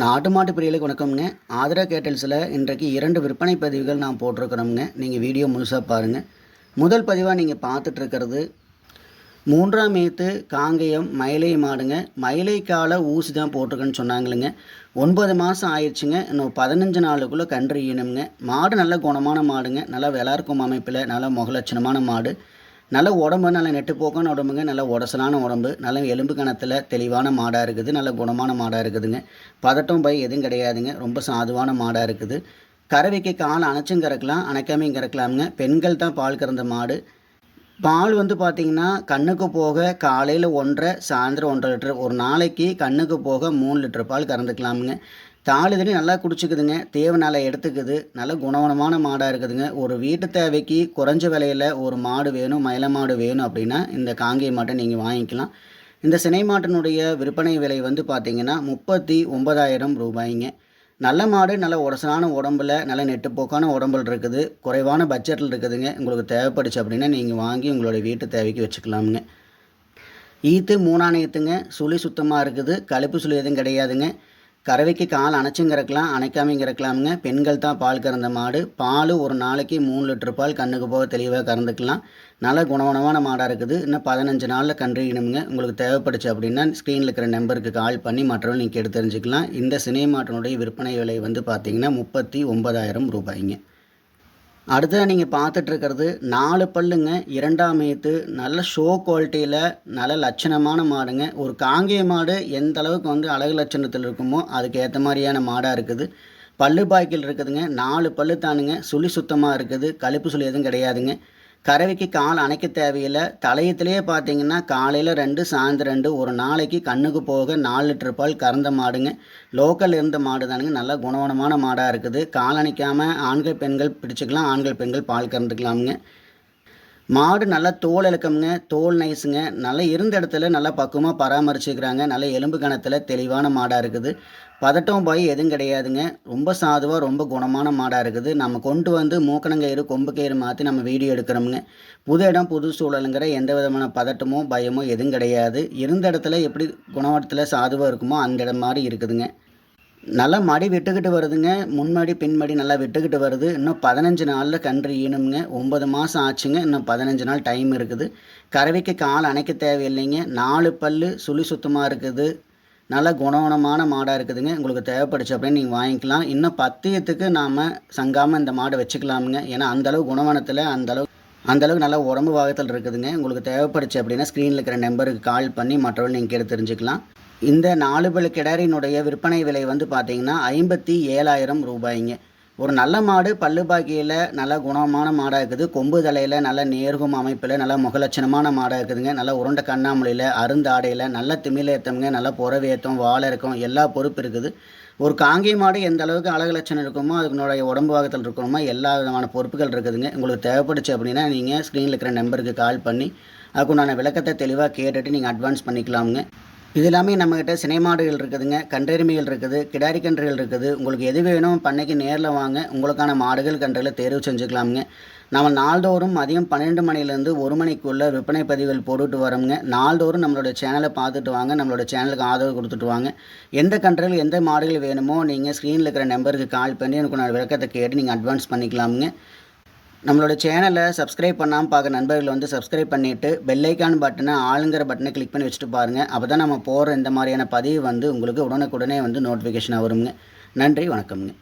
நாட்டு மாட்டு பிரியலுக்கு வணக்கம்ங்க. ஆதரா கேட்டல்ஸில் இன்றைக்கு இரண்டு விற்பனை பதிவுகள் நான் போட்டிருக்கிறோம்ங்க. நீங்கள் வீடியோ முழுசாக பாருங்கள் முதல் பதிவாக நீங்கள் பார்த்துட்ருக்கிறது மூன்றாம் ஏத்து காங்கேயம் மயிலை மாடுங்க. மயிலை கால ஊசி தான் போட்டிருக்குன்னு சொன்னாங்களுங்க. ஒன்பது மாதம் ஆயிடுச்சுங்க. இன்னும் பதினஞ்சு நாளுக்குள்ளே கன்று ஈனுங்க மாடு நல்ல குணமான மாடுங்க. நல்லா விளாருக்கும் அமைப்பில் நல்ல முகலட்சணமான மாடு. நல்ல உடம்பு நல்ல நெட்டு போக்கான உடம்புங்க நல்ல உடசலான உடம்பு நல்ல எலும்பு கணத்தில் தெளிவான மாடாக இருக்குது நல்ல குணமான மாடாக இருக்குதுங்க. பதட்டம் பை எதுவும் கிடையாதுங்க. ரொம்ப சாதுவான மாடாக இருக்குது. கறவைக்கு கால் அணைச்சும் கறக்கலாம் அணைக்காமையும் கறக்கலாமுங்க. பெண்கள் தான் பால் கறந்த மாடு. பால் வந்து பார்த்திங்கன்னா கண்ணுக்கு போக காலையில் ஒன்றரை சாயந்தரம் ஒன்றரை லிட்டர். ஒரு நாளைக்கு கண்ணுக்கு போக மூணு லிட்டர் பால் கறந்துக்கலாமுங்க. தாலி தண்ணி நல்லா குடிச்சிக்குதுங்க. தேவை நல்லா எடுத்துக்குது. நல்ல குணவனமான மாடாக இருக்குதுங்க. ஒரு வீட்டு தேவைக்கு குறைஞ்ச விலையில் ஒரு மாடு வேணும் மயில மாடு வேணும் அப்படின்னா இந்த காங்கேய மாட்டை நீங்கள் வாங்கிக்கலாம். இந்த சினை மாட்டினுடைய விற்பனை விலை வந்து பார்த்திங்கன்னா முப்பத்தி ஒன்பதாயிரம் ரூபாய்ங்க. நல்ல மாடு நல்ல உடசலான உடம்புல நல்ல நெட்டுப்போக்கான உடம்புல இருக்குது. குறைவான பட்ஜெட்டில் இருக்குதுங்க. உங்களுக்கு தேவைப்படுச்சு அப்படின்னா நீங்கள் வாங்கி உங்களுடைய வீட்டு தேவைக்கு வச்சுக்கலாமுங்க. ஈத்து மூணாணையத்துங்க. சுழி சுத்தமாக இருக்குது. கழுப்பு சுழி எதுவும் கிடையாதுங்க. கறவைக்கு கால் அணைச்சும் கறக்கலாம் அணைக்காமையும் கறக்கலாமுங்க பெண்கள் தான் பால் கறந்த மாடு. பால் ஒரு நாளைக்கு மூணு லிட்டர் பால் கண்ணுக்கு போக தெளிவாக கறந்துக்கலாம். நல்ல குணவனமான மாடாக இருக்குது. இன்னும் பதினஞ்சு நாளில் கன்றுணுங்க உங்களுக்கு தேவைப்படுச்சு அப்படின்னா ஸ்க்ரீனில் இருக்கிற நம்பருக்கு கால் பண்ணி மற்றவர்கள் நீங்கள் எடுத்து தெரிஞ்சுக்கலாம். இந்த சினை மாட்டினுடைய விற்பனை விலை வந்து பார்த்திங்கன்னா முப்பத்தி ஒன்பதாயிரம் ரூபாய்ங்க. அடுத்ததாக நீங்கள் பார்த்துட்ருக்கிறது நாலு பல்லுங்க இரண்டாம் ஏத்து நல்ல ஷோ குவாலிட்டியில் நல்ல லட்சணமான மாடுங்க. ஒரு காங்கேய மாடு எந்த அளவுக்கு வந்து அழகு லட்சணத்தில் இருக்குமோ அதுக்கு ஏற்ற மாதிரியான மாடாக இருக்குது. பல்லு பாய்க்கில் இருக்குதுங்க நாலு பல்லு தானுங்க சுழி சுத்தமாக இருக்குது கழுப்பு சுழி எதுவும் கிடையாதுங்க. கறவைக்கு கால் அணைக்க தேவையில்லை. தலையத்திலேயே பார்த்தீங்கன்னா காலையில் ரெண்டு சாயந்தரம் ரெண்டு ஒரு நாளைக்கு கண்ணுக்கு போக நாலு லிட்டர் பால் கறந்த மாடுங்க. லோக்கல் இருந்த மாடு தானுங்க. நல்லா குணவனமான மாடாக இருக்குது. கால் அணைக்காமல் ஆண்கள் பெண்கள் பிடிச்சிக்கலாம். ஆண்கள் பெண்கள் பால் கறந்துக்கலாமுங்க. மாடு நல்லா தோல் இழக்கமுங்க தோல் நைஸுங்க. நல்லா இருந்த இடத்துல நல்லா பக்குவமாக பராமரிச்சுக்கிறாங்க. நல்ல எலும்பு கணத்தில் தெளிவான மாடாக இருக்குது. பதட்டம் பாய் எதுவும் கிடையாதுங்க. ரொம்ப சாதுவாக ரொம்ப குணமான மாடாக இருக்குது. நம்ம கொண்டு வந்து மூக்கணங்கயிறு கொம்பு கயிறு மாற்றி நம்ம வீடியோ எடுக்கிறோமுங்க. புது இடம் புது சூழலுங்கிற எந்த விதமான பதட்டமோ பயமோ எதுவும் கிடையாது. இருந்த இடத்துல எப்படி குணவட்டத்தில் சாதுவாக இருக்குமோ அந்த இடம் மாதிரி இருக்குதுங்க. நல்லா மடி விட்டுக்கிட்டு வருதுங்க. முன்மடி பின்மடி நல்லா விட்டுக்கிட்டு வருது. இன்னும் பதினஞ்சு நாளில் கன்று ஈனுங்க ஒம்பது மாதம் ஆச்சுங்க. இன்னும் பதினஞ்சு நாள் டைம் இருக்குது. கறவைக்கு கால் அணைக்க தேவையில்லைங்க. நாலு பல் சுழி சுத்தமாக இருக்குது. நல்ல குணவனமான மாடாக இருக்குதுங்க. உங்களுக்கு தேவைப்படுச்சு அப்படின்னு நீங்கள் வாங்கிக்கலாம். இன்னும் பத்தியத்துக்கு நாம் சங்காமல் இந்த மாடை வச்சுக்கலாமுங்க. ஏன்னா அந்தளவு குணவனத்தில் அந்தளவு அந்தளவுக்கு நல்லா உடம்பு பாகத்தில் இருக்குதுங்க. உங்களுக்கு தேவைப்படுச்சு அப்படின்னா ஸ்க்ரீனில் இருக்கிற நம்பருக்கு கால் பண்ணி மற்றவர்கள் நீங்கள் கேட்டு தெரிஞ்சுக்கலாம். இந்த நாலு பல் கிடாரினுடைய விற்பனை விலை வந்து பார்த்திங்கன்னா ஐம்பத்தி ஏழாயிரம் ரூபாய்ங்க. ஒரு நல்ல மாடு பல்லு பாக்கியில் நல்ல குணமான மாடாக இருக்குது. கொம்பு தலையில் நல்ல நேர்கும் அமைப்பில் நல்ல முகலட்சணமான மாடாக இருக்குதுங்க. நல்ல உருண்டை கண்ணாமொழியில் அருந்தாடையில் நல்ல திமிழேத்தம்ங்க நல்ல புறவேத்தம் வாழை இருக்கும் எல்லா பொறுப்பு இருக்குது. ஒரு காங்கி மாடு எந்த அளவுக்கு அழகு லட்சணம் இருக்குமோ அதுக்குனுடைய உடம்பு பாகத்தில் இருக்கணுமோ எல்லா விதமான பொறுப்புகள் இருக்குதுங்க. உங்களுக்கு தேவைப்படுச்சு அப்படின்னா நீங்கள் ஸ்க்ரீனில் இருக்கிற நம்பருக்கு கால் பண்ணி அதுக்குண்டான விளக்கத்தை தெளிவாக கேட்டுட்டு நீங்கள் அட்வான்ஸ் பண்ணிக்கலாமுங்க. இது எல்லாமே நம்மக்கிட்ட சினைமாடுகள் இருக்குதுங்க கன்றெருமைகள் இருக்குது கிடாரி கன்றுகள் இருக்குது. உங்களுக்கு எது வேணும் பண்ணைக்கு நேரில் வாங்க உங்களுக்கான மாடுகள் கன்றுகளை தேர்வு செஞ்சுக்கலாமுங்க. நம்ம நாள்தோறும் மதியம் பன்னெண்டு மணிலேருந்து ஒரு மணிக்குள்ளே விற்பனை பதிவுகள் போட்டுட்டு வரோங்க நாள்தோறும் நம்மளோட சேனலை பார்த்துட்டு வாங்க நம்மளோட சேனலுக்கு ஆதரவு கொடுத்துட்டு வாங்க. எந்த கன்றுகள் எந்த மாடுகள் வேணுமோ நீங்கள் ஸ்க்ரீனில் இருக்கிற நம்பருக்கு கால் பண்ணி எனக்கு நான் விளக்கத்தை கேட்டு நீங்கள் அட்வான்ஸ் பண்ணிக்கலாமுங்க. நம்மளோட சேனலை சப்ஸ்கிரைப் பண்ணாமல் பார்க்க நண்பர்கள் வந்து சப்ஸ்கிரைப் பண்ணிவிட்டு பெல்லைக்கான் பட்டனை ஆளுங்கிற பட்டனை கிளிக் பண்ணி வச்சுட்டு பாருங்கள் அப்போ தான் நம்ம போகிற இந்த மாதிரியான பதிவு வந்து உங்களுக்கு உடனுக்குடனே வந்து நோட்டிஃபிகேஷனாக வருங்க. நன்றி வணக்கம்ங்க.